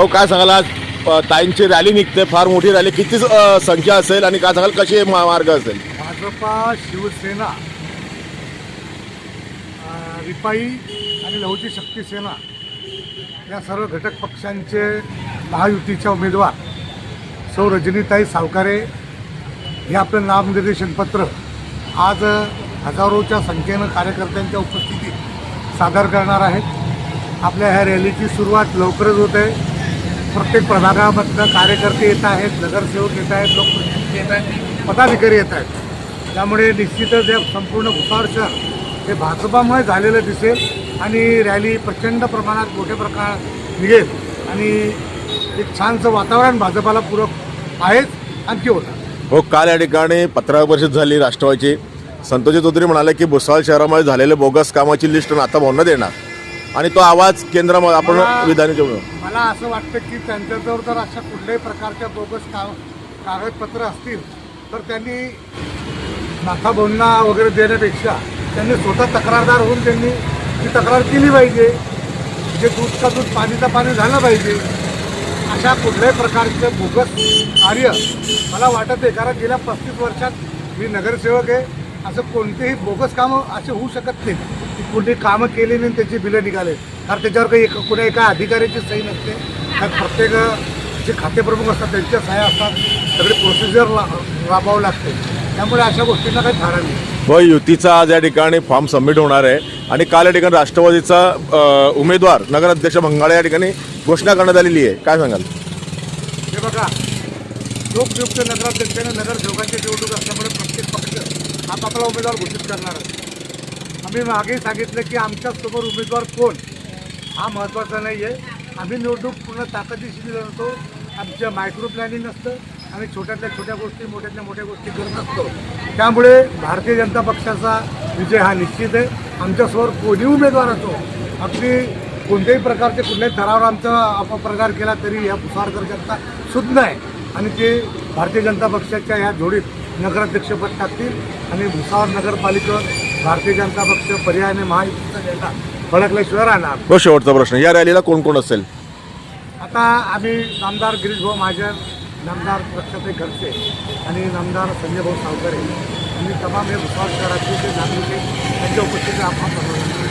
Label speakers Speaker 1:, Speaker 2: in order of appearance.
Speaker 1: भाऊ काय सांगाल आज? ताईंची रॅली निघते फार मोठी रॅली. किती संख्या असेल आणि काय सांगाल कशी मार्ग असेल?
Speaker 2: भाजपा शिवसेना रिपाई आणि लहुची शक्ती सेना या सर्व घटक पक्षांचे महायुतीच्या उमेदवार सौ रजनीताई सावकारे हे आपलं नामनिर्देशन पत्र आज हजारोच्या संख्येनं कार्यकर्त्यांच्या उपस्थितीत सादर करणार आहेत. आपल्या ह्या रॅलीची सुरुवात लवकरच होत आहे. प्रत्येक प्रभागामधनं कार्यकर्ते येत आहेत नगरसेवक येत आहेत लोकप्रतिनिधी येत आहेत पदाधिकारी येत आहेत. त्यामुळे निश्चितच या संपूर्ण भुसावळ शहर हे भाजपामुळे झालेलं दिसेल आणि रॅली प्रचंड प्रमाणात मोठ्या प्रकारात निघेल आणि एक छानसं वातावरण भाजपाला पूरक आहेच आणखी होतं
Speaker 1: हो काल या ठिकाणी पत्रकार परिषद झाली राष्ट्रवादीची. संतोषी चौधरी म्हणाले की भुसावळ शहरामध्ये झालेले बोगस कामाची लिस्ट नाता भाऊंना देणार. आणि तो आवाज केंद्रामध्ये आपण
Speaker 2: मला-
Speaker 1: विधानी
Speaker 2: मला असं वाटतं की त्यांच्याजवळ जर अशा कुठल्याही प्रकारच्या बोगस का कागदपत्र असतील तर त्यांनी नाथाभाऊंना वगैरे देण्यापेक्षा त्यांनी स्वतः तक्रारदार होऊन त्यांनी ती तक्रार केली पाहिजे. जे दूध का दूध पाणीचा पाणी झालं पाहिजे. अशा कुठल्याही प्रकारचे बोगस कार्य मला वाटत आहे कारण गेल्या पस्तीस वर्षात मी नगरसेवक आहे. असं कोणतेही बोगस कामं असे होऊ शकत नाही. की कोणती कामं केली नाही त्याची बिलं निघाले. कारण त्याच्यावर काही एक कुण्या एका अधिकाऱ्याची सही नसते. तर प्रत्येक जे खातेप्रमुख असतात त्यांच्या सह्या असतात. सगळे प्रोसिजर राबवावं लागते. त्यामुळे अशा गोष्टींना काही थारा नाही.
Speaker 1: व युतीचा आज या ठिकाणी फॉर्म सबमिट होणार आहे. आणि काल या ठिकाणी राष्ट्रवादीचा उमेदवार नगराध्यक्ष भंगाळे या ठिकाणी घोषणा करण्यात आलेली आहे. काय सांगाल?
Speaker 2: हे बघा लोकनियुक्त नगराध्यक्षाने नगरसेवकांची निवडणूक असल्यामुळे प्रत्येक पक्ष आपापला उमेदवार घोषित करणार आहे. आम्ही मागे सांगितलं की आमच्यासमोर उमेदवार कोण? हा महत्त्वाचा नाही आहे आम्ही निवडणूक पूर्ण ताकदीशी लढतो आमचं मायक्रो प्लॅनिंग असतं आम्ही छोट्यातल्या छोट्या गोष्टी मोठ्यातल्या मोठ्या गोष्टी करत असतो. त्यामुळे भारतीय जनता पक्षाचा विजय हा निश्चित आहे. आमच्यासमोर कोणी उमेदवार असो अगदी कोणत्याही प्रकारचे कुठल्याही थरावर आमचा अपप्रकार केला तरी या पुसारकर जनता शुद्ध आहे आणि ते भारतीय जनता पक्षाच्या ह्या जोडीत नगराध्यक्षपद टाकतील आणि भुसावळ नगरपालिका भारतीय जनता पक्ष पर्यायाने महायुतीचा झेंडा फडकल्याशिवाय राहणार.
Speaker 1: हो शेवटचा प्रश्न या रॅलीला कोण कोण असेल?
Speaker 2: आता आम्ही नामदार गिरीशभाऊ महाजन नामदार प्रक्षाताई खडसे आणि नामदार संजयभाऊ सावकरे आणि तमाम हे भुसावळ शहरातले जे नागरिक त्यांच्या उपस्थितीत आपण